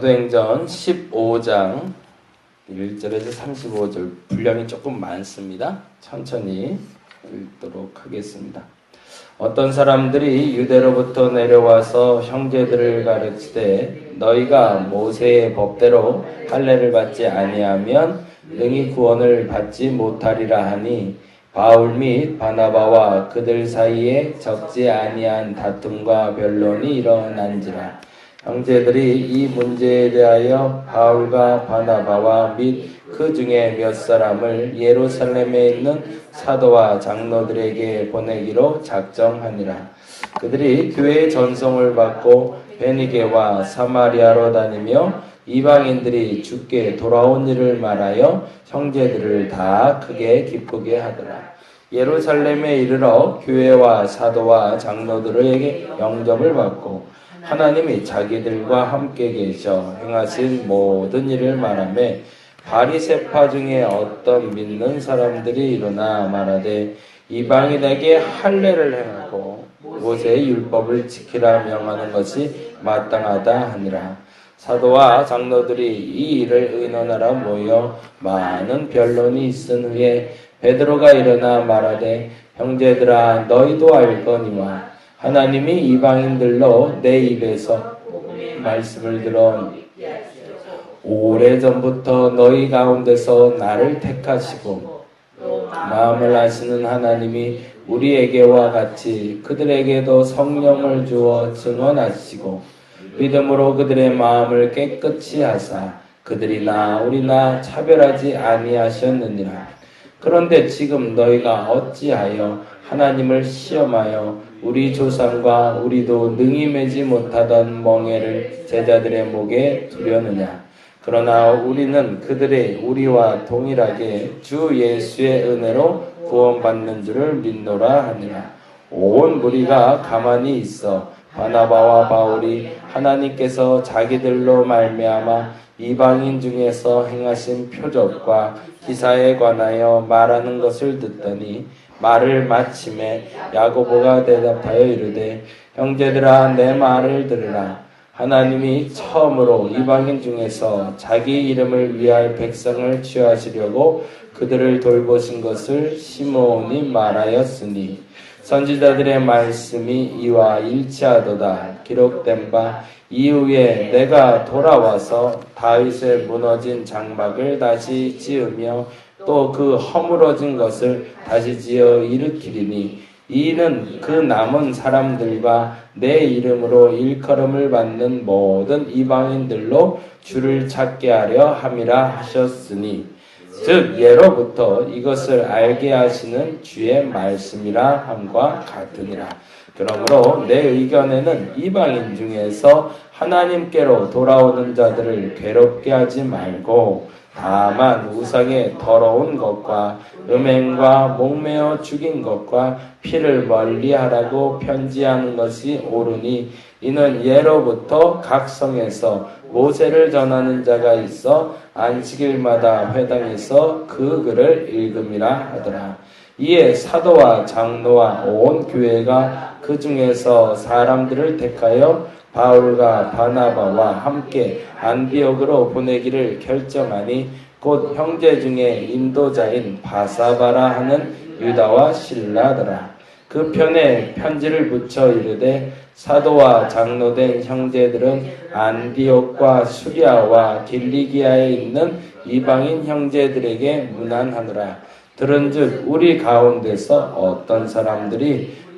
사도행전 15장 1절에서 35절 분량이 조금 많습니다. 천천히 읽도록 하겠습니다. 어떤 사람들이 유대로부터 내려와서 형제들을 가르치되 너희가 모세의 법대로 할례를 받지 아니하면 능히 구원을 받지 못하리라 하니 바울 및 바나바와 그들 사이에 적지 아니한 다툼과 변론이 일어난지라 형제들이 이 문제에 대하여 바울과 바나바와 및 그 중에 몇 사람을 예루살렘에 있는 사도와 장로들에게 보내기로 작정하니라. 그들이 교회의 전송을 받고 베니게와 사마리아로 다니며 이방인들이 죽게 돌아온 일을 말하여 형제들을 다 크게 기쁘게 하더라. 예루살렘에 이르러 교회와 사도와 장로들에게 영접을 받고 하나님이 자기들과 함께 계셔 행하신 모든 일을 말하며 바리세파 중에 어떤 믿는 사람들이 일어나 말하되 이방인에게 할례를 행하고 모세의 율법을 지키라 명하는 것이 마땅하다 하니라. 사도와 장로들이 이 일을 의논하러 모여 많은 변론이 있은 후에 베드로가 일어나 말하되 형제들아 너희도 알거니와 하나님이 이방인들로 내 입에서 말씀을 들어 오래전부터 너희 가운데서 나를 택하시고 마음을 아시는 하나님이 우리에게와 같이 그들에게도 성령을 주어 증언하시고 믿음으로 그들의 마음을 깨끗이 하사 그들이나 우리나 차별하지 아니하셨느니라. 그런데 지금 너희가 어찌하여 하나님을 시험하여 우리 조상과 우리도 능히 매지 못하던 멍에를 제자들의 목에 두려느냐. 그러나 우리는 그들의 우리와 동일하게 주 예수의 은혜로 구원받는 줄을 믿노라 하니라. 온 무리가 가만히 있어 바나바와 바울이 하나님께서 자기들로 말미암아 이방인 중에서 행하신 표적과 기사에 관하여 말하는 것을 듣더니 말을 마침에 야고보가 대답하여 이르되 형제들아 내 말을 들으라. 하나님이 처음으로 이방인 중에서 자기 이름을 위할 백성을 취하시려고 그들을 돌보신 것을 시므온이 말하였으니 선지자들의 말씀이 이와 일치하도다. 기록된 바 이후에 내가 돌아와서 다윗의 무너진 장막을 다시 지으며 또 그 허물어진 것을 다시 지어 일으키리니 이는 그 남은 사람들과 내 이름으로 일컬음을 받는 모든 이방인들로 주를 찾게 하려 함이라 하셨으니 즉 예로부터 이것을 알게 하시는 주의 말씀이라 함과 같으니라. 그러므로 내 의견에는 이방인 중에서 하나님께로 돌아오는 자들을 괴롭게 하지 말고 다만 우상의 더러운 것과 음행과 목매어 죽인 것과 피를 멀리하라고 편지하는 것이 옳으니 이는 예로부터 각 성에서 모세를 전하는 자가 있어 안식일마다 회당에서 그 글을 읽음이라 하더라. 이에 사도와 장로와 온 교회가 그 중에서 사람들을 택하여 바울과 바나바와 함께 안디옥으로 보내기를 결정하니 곧 형제 중에 인도자인 바사바라 하는 유다와 신라더라. 그 편에 편지를 붙여 이르되 사도와 장로된 형제들은 안디옥과 수리아와 길리기아에 있는 이방인 형제들에게 문안하노라. 들은즉 우리 가운데서 어떤 사람들이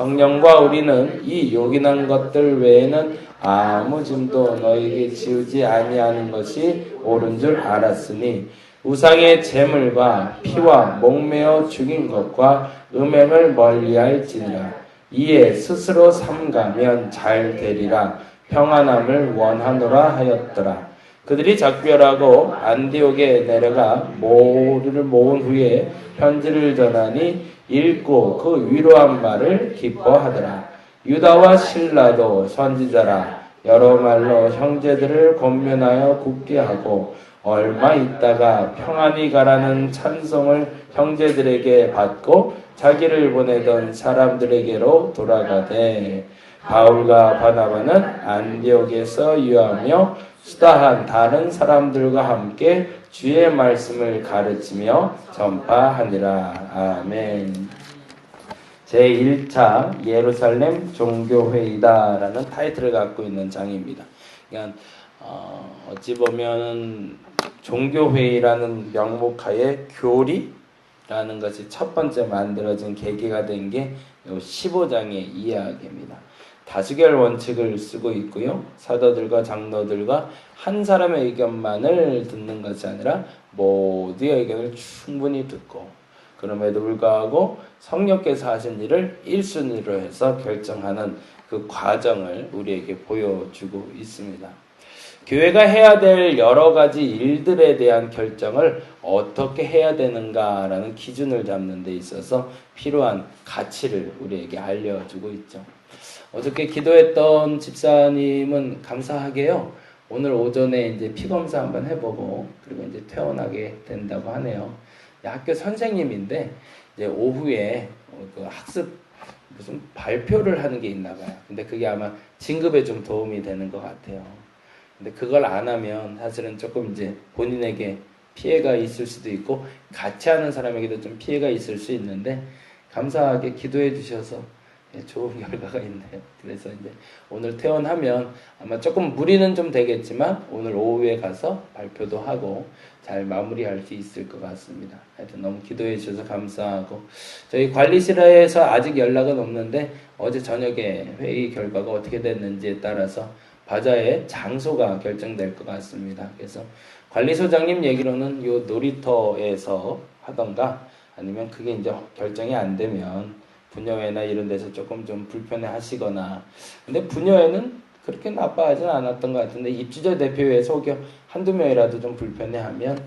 성령과 우리는 이 요긴한 것들 외에는 아무 짐도 너에게 지우지 아니하는 것이 옳은 줄 알았으니 우상의 재물과 피와 목매어 죽인 것과 음행을 멀리할지니라. 이에 스스로 삼가면 잘 되리라. 평안함을 원하노라 하였더라. 그들이 작별하고 안디옥에 내려가 모두를 모은 후에 편지를 전하니 읽고 그 위로한 말을 기뻐하더라. 유다와 신라도 선지자라 여러 말로 형제들을 권면하여 굳게 하고 얼마 있다가 평안히 가라는 찬송을 형제들에게 받고 자기를 보내던 사람들에게로 돌아가되 바울과 바나바는 안디옥에서 유하며 수다한 다른 사람들과 함께 주의 말씀을 가르치며 전파하니라. 아멘. 제1차 예루살렘 종교회의다라는 타이틀을 갖고 있는 장입니다. 그러니까 어, 어찌 보면 종교회의라는 명목하에 교리라는 것이 첫 번째 만들어진 계기가 된 게 15장의 이야기입니다. 다수결 원칙을 쓰고 있고요. 사도들과 장로들과 한 사람의 의견만을 듣는 것이 아니라 모두의 의견을 충분히 듣고 그럼에도 불구하고 성령께서 하신 일을 1순위로 해서 결정하는 그 과정을 우리에게 보여주고 있습니다. 교회가 해야 될 여러 가지 일들에 대한 결정을 어떻게 해야 되는가라는 기준을 잡는 데 있어서 필요한 가치를 우리에게 알려주고 있죠. 어저께 기도했던 집사님은 감사하게요. 오늘 오전에 이제 피 검사 한번 해보고 그리고 이제 퇴원하게 된다고 하네요. 학교 선생님인데 이제 오후에 그 학습 무슨 발표를 하는 게 있나 봐요. 근데 그게 아마 진급에 좀 도움이 되는 것 같아요. 근데 그걸 안 하면 사실은 조금 이제 본인에게 피해가 있을 수도 있고 같이 하는 사람에게도 좀 피해가 있을 수 있는데 감사하게 기도해 주셔서 예, 좋은 결과가 있네요. 그래서 이제 오늘 퇴원하면 아마 조금 무리는 좀 되겠지만 오늘 오후에 가서 발표도 하고 잘 마무리할 수 있을 것 같습니다. 하여튼 너무 기도해 주셔서 감사하고 저희 관리실에서 아직 연락은 없는데 어제 저녁에 회의 결과가 어떻게 됐는지에 따라서 바자의 장소가 결정될 것 같습니다. 그래서 관리소장님 얘기로는 요 놀이터에서 하던가 아니면 그게 이제 결정이 안 되면 분녀회나 이런 데서 조금 좀 불편해 하시거나 근데 분녀회는 그렇게 나빠하진 않았던 것 같은데 입주자 대표회에서 혹여 한두 명이라도 좀 불편해하면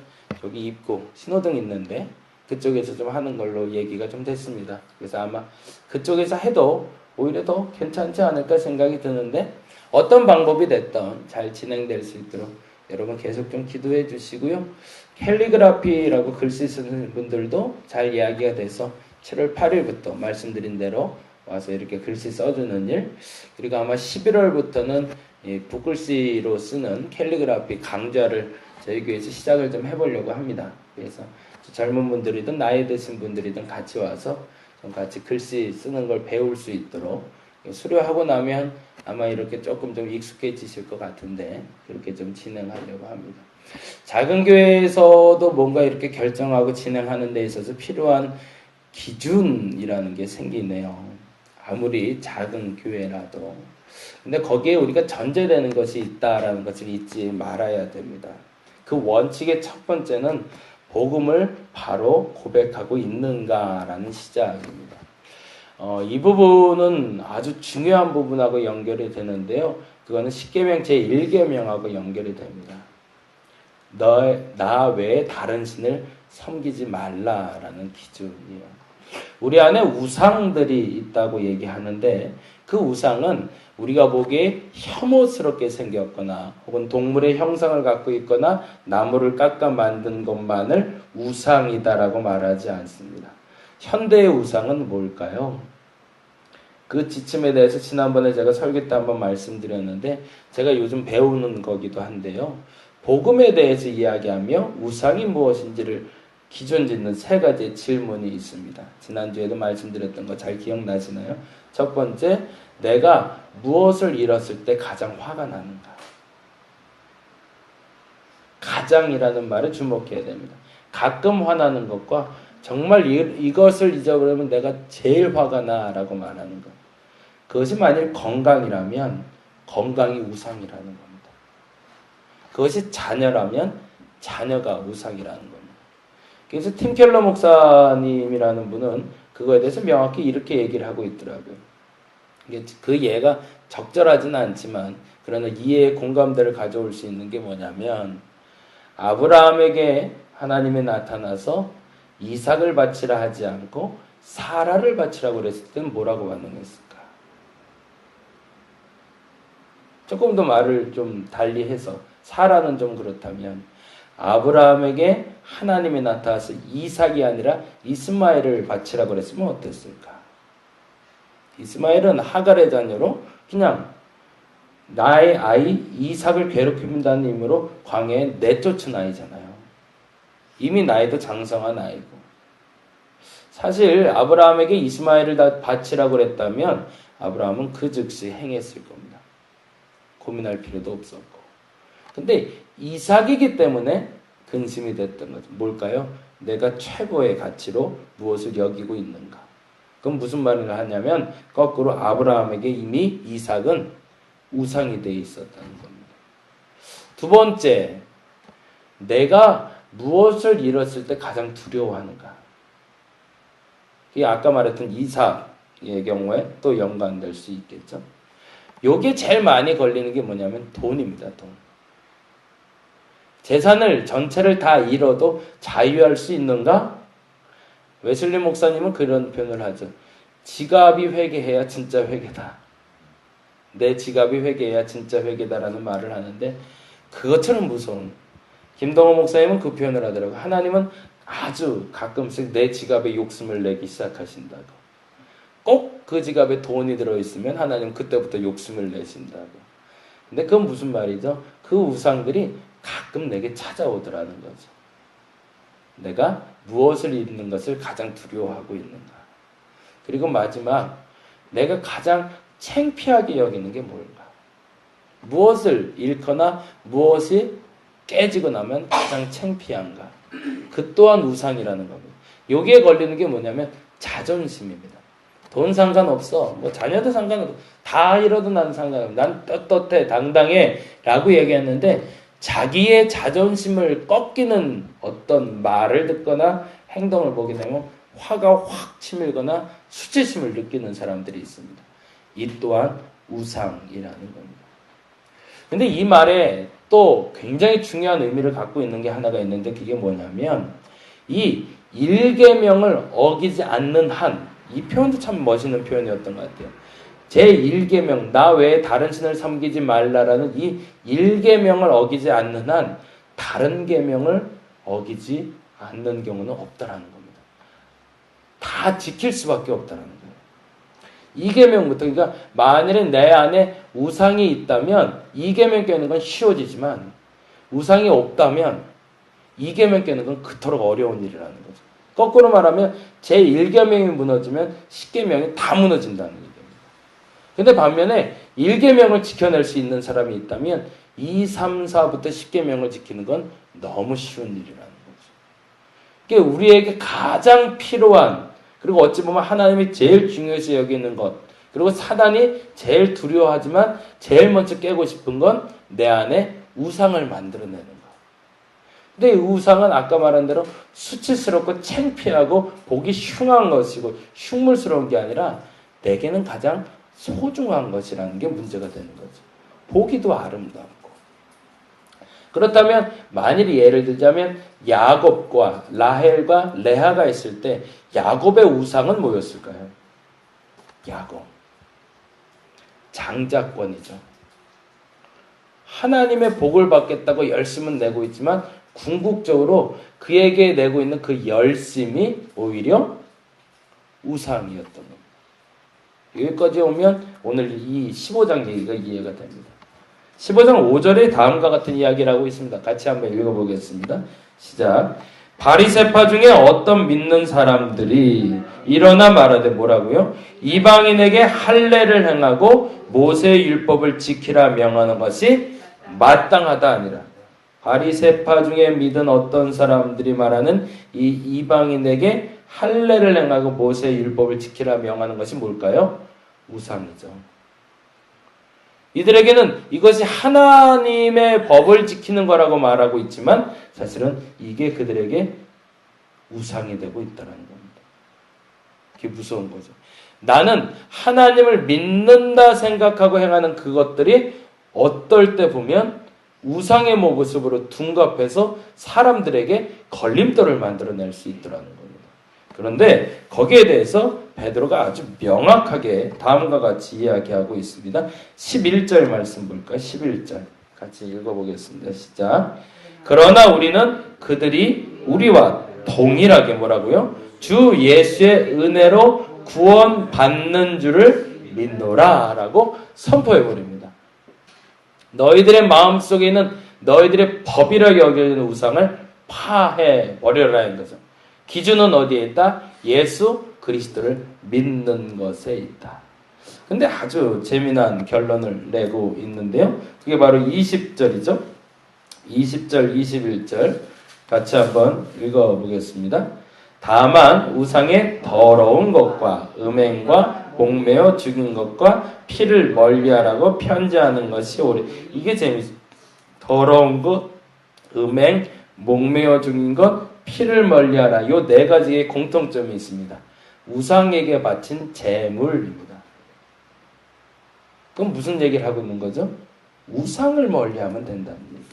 여기 입구 신호등 있는데 그쪽에서 좀 하는 걸로 얘기가 좀 됐습니다. 그래서 아마 그쪽에서 해도 오히려 더 괜찮지 않을까 생각이 드는데 어떤 방법이 됐던 잘 진행될 수 있도록 여러분 계속 좀 기도해 주시고요. 캘리그라피라고 글씨 쓰는 분들도 잘 이야기가 돼서 7월 8일부터 말씀드린 대로 와서 이렇게 글씨 써주는 일 그리고 아마 11월부터는 붓글씨로 쓰는 캘리그라피 강좌를 저희 교회에서 시작을 좀 해보려고 합니다. 그래서 젊은 분들이든 나이 드신 분들이든 같이 와서 좀 같이 글씨 쓰는 걸 배울 수 있도록 수료하고 나면 아마 이렇게 조금 좀 익숙해지실 것 같은데 그렇게 좀 진행하려고 합니다. 작은 교회에서도 뭔가 이렇게 결정하고 진행하는 데 있어서 필요한 기준이라는 게 생기네요. 아무리 작은 교회라도. 근데 거기에 우리가 전제되는 것이 있다라는 것을 잊지 말아야 됩니다. 그 원칙의 첫 번째는 복음을 바로 고백하고 있는가라는 시작입니다. 어, 이 부분은 아주 중요한 부분하고 연결이 되는데요. 그거는 십계명 제 1계명하고 연결이 됩니다. 너, 나 외에 다른 신을 섬기지 말라라는 기준이에요. 우리 안에 우상들이 있다고 얘기하는데 그 우상은 우리가 보기에 혐오스럽게 생겼거나 혹은 동물의 형상을 갖고 있거나 나무를 깎아 만든 것만을 우상이다라고 말하지 않습니다. 현대의 우상은 뭘까요? 그 지침에 대해서 지난번에 제가 설교 때 한번 말씀드렸는데 제가 요즘 배우는 거기도 한데요. 복음에 대해서 이야기하며 우상이 무엇인지를 기존 짓는 세 가지 질문이 있습니다. 지난주에도 말씀드렸던 거 잘 기억나시나요? 첫 번째, 내가 무엇을 잃었을 때 가장 화가 나는가? 가장이라는 말에 주목해야 됩니다. 가끔 화나는 것과 정말 이, 이것을 잊어버리면 내가 제일 화가 나라고 말하는 것. 그것이 만일 건강이라면 건강이 우상이라는 겁니다. 그것이 자녀라면 자녀가 우상이라는 겁니다. 그래서 팀 켈러 목사님이라는 분은 그거에 대해서 명확히 이렇게 얘기를 하고 있더라고요. 그 예가 적절하지는 않지만 그러나 이해의 공감대를 가져올 수 있는 게 뭐냐면 아브라함에게 하나님이 나타나서 이삭을 바치라 하지 않고 사라를 바치라고 그랬을 때는 뭐라고 반응했을까? 조금 더 말을 좀 달리해서 사라는 좀 그렇다면 아브라함에게 하나님이 나타나서 이삭이 아니라 이스마엘을 바치라고 그랬으면 어땠을까? 이스마엘은 하갈의 자녀로 그냥 나의 아이 이삭을 괴롭힌다는 의미로 광해에 내쫓은 아이잖아요. 이미 나이도 장성한 아이고. 사실 아브라함에게 이스마엘을 다 바치라고 그랬다면 아브라함은 그 즉시 행했을 겁니다. 고민할 필요도 없었고. 근데 이삭이기 때문에 근심이 됐던 거죠. 뭘까요? 내가 최고의 가치로 무엇을 여기고 있는가? 그럼 무슨 말을 하냐면 거꾸로 아브라함에게 이미 이삭은 우상이 돼 있었다는 겁니다. 두 번째, 내가 무엇을 잃었을 때 가장 두려워하는가? 이 아까 말했던 이삭의 경우에 또 연관될 수 있겠죠. 요게 제일 많이 걸리는 게 뭐냐면 돈입니다. 돈. 재산을 전체를 다 잃어도 자유할 수 있는가? 웨슬리 목사님은 그런 표현을 하죠. 지갑이 회개해야 진짜 회개다. 내 지갑이 회개해야 진짜 회개다라는 말을 하는데 그것처럼 무서운 김동호 목사님은 그 표현을 하더라고요. 하나님은 아주 가끔씩 내 지갑에 욕심을 내기 시작하신다고. 꼭 그 지갑에 돈이 들어있으면 하나님 그때부터 욕심을 내신다고. 근데 그건 무슨 말이죠? 그 우상들이 가끔 내게 찾아오더라는 거죠. 내가 무엇을 잃는 것을 가장 두려워하고 있는가. 그리고 마지막, 내가 가장 창피하게 여기는 게 뭘까? 무엇을 잃거나 무엇이 깨지고 나면 가장 창피한가? 그 또한 우상이라는 겁니다. 여기에 걸리는 게 뭐냐면 자존심입니다. 돈 상관없어. 뭐 자녀도 상관없어. 다 잃어도 난 상관없어. 난 떳떳해, 당당해. 라고 얘기했는데 자기의 자존심을 꺾이는 어떤 말을 듣거나 행동을 보게 되면 화가 확 치밀거나 수치심을 느끼는 사람들이 있습니다. 이 또한 우상이라는 겁니다. 근데 이 말에 또 굉장히 중요한 의미를 갖고 있는 게 하나가 있는데 그게 뭐냐면 이 일계명을 어기지 않는 한 이 표현도 참 멋있는 표현이었던 것 같아요. 제 1계명 나 외에 다른 신을 섬기지 말라라는 이 1계명을 어기지 않는 한 다른 계명을 어기지 않는 경우는 없다라는 겁니다. 다 지킬 수밖에 없다라는 거예요. 2계명부터 그러니까 만일에 내 안에 우상이 있다면 2계명 깨는 건 쉬워지지만 우상이 없다면 2계명 깨는 건 그토록 어려운 일이라는 거죠. 거꾸로 말하면 제 1계명이 무너지면 10계명이 다 무너진다는 얘기입니다. 근데 반면에 1계명을 지켜낼 수 있는 사람이 있다면 2, 3, 4부터 10계명을 지키는 건 너무 쉬운 일이라는 거죠. 그게 우리에게 가장 필요한 그리고 어찌 보면 하나님이 제일 중요시 여기는 것 그리고 사단이 제일 두려워하지만 제일 먼저 깨고 싶은 건 내 안에 우상을 만들어내는 것. 근데 이 우상은 아까 말한 대로 수치스럽고 창피하고 보기 흉한 것이고 흉물스러운 게 아니라 내게는 가장 소중한 것이라는 게 문제가 되는 거죠. 보기도 아름답고. 그렇다면 만일 예를 들자면 야곱과 라헬과 레아가 있을 때 야곱의 우상은 뭐였을까요? 야곱. 장자권이죠. 하나님의 복을 받겠다고 열심은 내고 있지만 궁극적으로 그에게 내고 있는 그 열심이 오히려 우상이었던 겁니다. 여기까지 오면 오늘 이 15장 얘기가 이해가 됩니다. 15장 5절에 다음과 같은 이야기를 하고 있습니다. 같이 한번 읽어보겠습니다. 시작. 바리세파 중에 어떤 믿는 사람들이 일어나 말하되 뭐라고요? 이방인에게 할례를 행하고 모세의 율법을 지키라 명하는 것이 마땅하다 아니라 바리세파 중에 믿은 어떤 사람들이 말하는 이 이방인에게 할례를 행하고 모세의 율법을 지키라 명하는 것이 뭘까요? 우상이죠. 이들에게는 이것이 하나님의 법을 지키는 거라고 말하고 있지만 사실은 이게 그들에게 우상이 되고 있다는 겁니다. 그게 무서운 거죠. 나는 하나님을 믿는다 생각하고 행하는 그것들이 어떨 때 보면 우상의 모습으로 둔갑해서 사람들에게 걸림돌을 만들어낼 수 있더라는 겁니다. 그런데 거기에 대해서 베드로가 아주 명확하게 다음과 같이 이야기하고 있습니다. 11절 말씀 볼까요? 11절 같이 읽어보겠습니다. 시작. 그러나 우리는 그들이 우리와 동일하게 뭐라고요? 주 예수의 은혜로 구원 받는 줄을 믿노라 라고 선포해 버립니다. 너희들의 마음 속에 있는 너희들의 법이라 여겨지는 우상을 파해 버려라는 거죠. 기준은 어디에 있다? 예수 그리스도를 믿는 것에 있다. 근데 아주 재미난 결론을 내고 있는데요. 그게 바로 20절이죠. 20절, 21절 같이 한번 읽어보겠습니다. 다만 우상의 더러운 것과 음행과 목매어 죽인 것과 피를 멀리하라고 편지하는 것이 옳이. 이게 재밌어. 더러운 것, 음행, 목매어 죽인 것, 피를 멀리하라. 요 네 가지의 공통점이 있습니다. 우상에게 바친 재물입니다. 그럼 무슨 얘기를 하고 있는 거죠? 우상을 멀리하면 된다는 얘기입니다.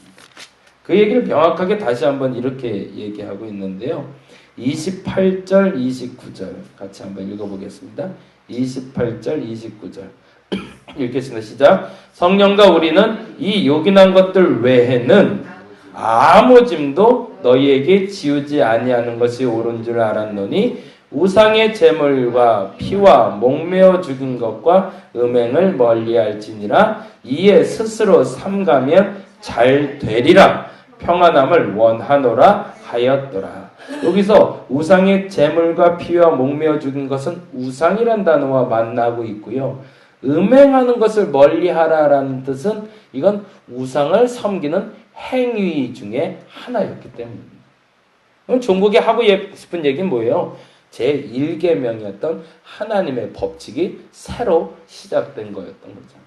그 얘기를 명확하게 다시 한번 이렇게 얘기하고 있는데요. 28절, 29절 같이 한번 읽어보겠습니다. 28절, 29절 읽겠습니다. 시작. 성령과 우리는 이 요긴한 것들 외에는 아무 짐도 너희에게 지우지 아니하는 것이 옳은 줄 알았노니 우상의 제물과 피와 목매어 죽인 것과 음행을 멀리할지니라 이에 스스로 삼가면 잘 되리라 평안함을 원하노라 하였더라. 여기서 우상의 제물과 피와 목매어 죽인 것은 우상이란 단어와 만나고 있고요. 음행하는 것을 멀리하라라는 뜻은 이건 우상을 섬기는 행위 중에 하나였기 때문입니다. 그럼 종국이 하고 싶은 얘기는 뭐예요? 제 1계명이었던 하나님의 법칙이 새로 시작된 거였던 거죠.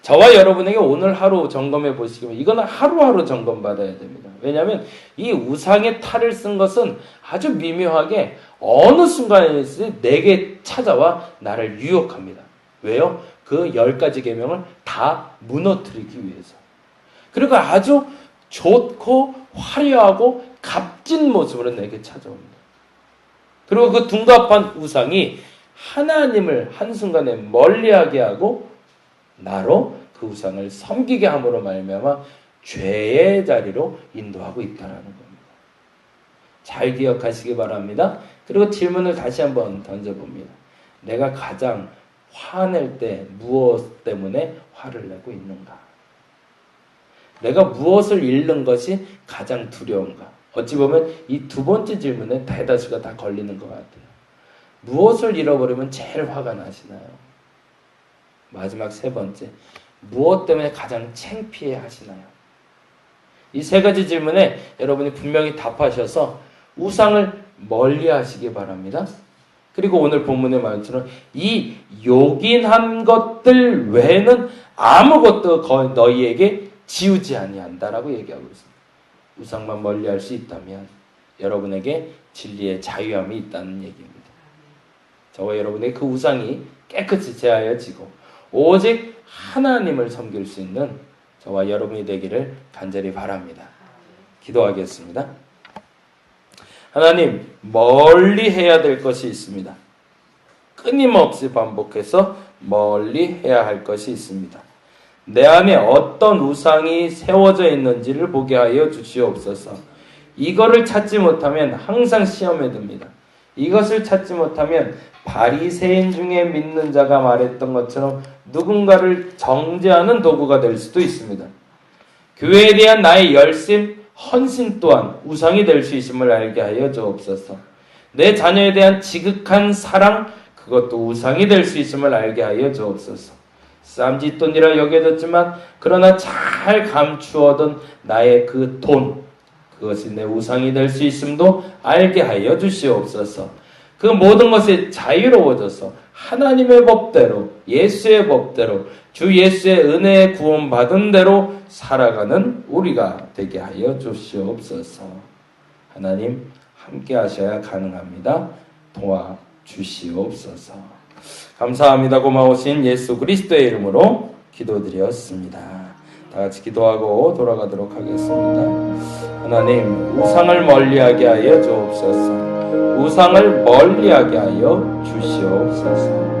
저와 여러분에게 오늘 하루 점검해 보시면 이거는 하루하루 점검 받아야 됩니다. 왜냐하면 이 우상의 탈을 쓴 것은 아주 미묘하게 어느 순간에 내게 찾아와 나를 유혹합니다. 왜요? 그 열 가지 계명을 다 무너뜨리기 위해서. 그리고 아주 좋고 화려하고 값진 모습으로 내게 찾아옵니다. 그리고 그 둔갑한 우상이 하나님을 한순간에 멀리하게 하고 나로 그 우상을 섬기게 함으로 말미암아 죄의 자리로 인도하고 있다는 겁니다. 잘 기억하시기 바랍니다. 그리고 질문을 다시 한번 던져봅니다. 내가 가장 화낼 때 무엇 때문에 화를 내고 있는가? 내가 무엇을 잃는 것이 가장 두려운가? 어찌 보면 이 두 번째 질문에 대다수가 다 걸리는 것 같아요. 무엇을 잃어버리면 제일 화가 나시나요? 마지막 세 번째. 무엇 때문에 가장 창피해 하시나요? 이 세 가지 질문에 여러분이 분명히 답하셔서 우상을 멀리 하시기 바랍니다. 그리고 오늘 본문의 말처럼 이 요긴한 것들 외에는 아무것도 너희에게 지우지 아니한다라고 얘기하고 있습니다. 우상만 멀리할 수 있다면 여러분에게 진리의 자유함이 있다는 얘기입니다. 저와 여러분의 그 우상이 깨끗이 제하여지고 오직 하나님을 섬길 수 있는 저와 여러분이 되기를 간절히 바랍니다. 기도하겠습니다. 하나님, 멀리 해야 될 것이 있습니다. 끊임없이 반복해서 멀리 해야 할 것이 있습니다. 내 안에 어떤 우상이 세워져 있는지를 보게 하여 주시옵소서. 이거를 찾지 못하면 항상 시험에 듭니다. 이것을 찾지 못하면 바리새인 중에 믿는 자가 말했던 것처럼 누군가를 정죄하는 도구가 될 수도 있습니다. 교회에 대한 나의 열심, 헌신 또한 우상이 될 수 있음을 알게 하여 주옵소서. 내 자녀에 대한 지극한 사랑, 그것도 우상이 될 수 있음을 알게 하여 주옵소서. 쌈짓돈이라 여겨졌지만 그러나 잘 감추어둔 나의 그 돈, 그것이 내 우상이 될 수 있음도 알게 하여 주시옵소서. 그 모든 것이 자유로워져서 하나님의 법대로 예수의 법대로 주 예수의 은혜에 구원받은 대로 살아가는 우리가 되게 하여 주시옵소서. 하나님 함께 하셔야 가능합니다. 도와 주시옵소서. 감사합니다. 고마우신 예수 그리스도의 이름으로 기도드렸습니다. 다 같이 기도하고 돌아가도록 하겠습니다. 하나님, 우상을 멀리하게 하여 주옵소서. 우상을 멀리하게 하여 주시옵소서.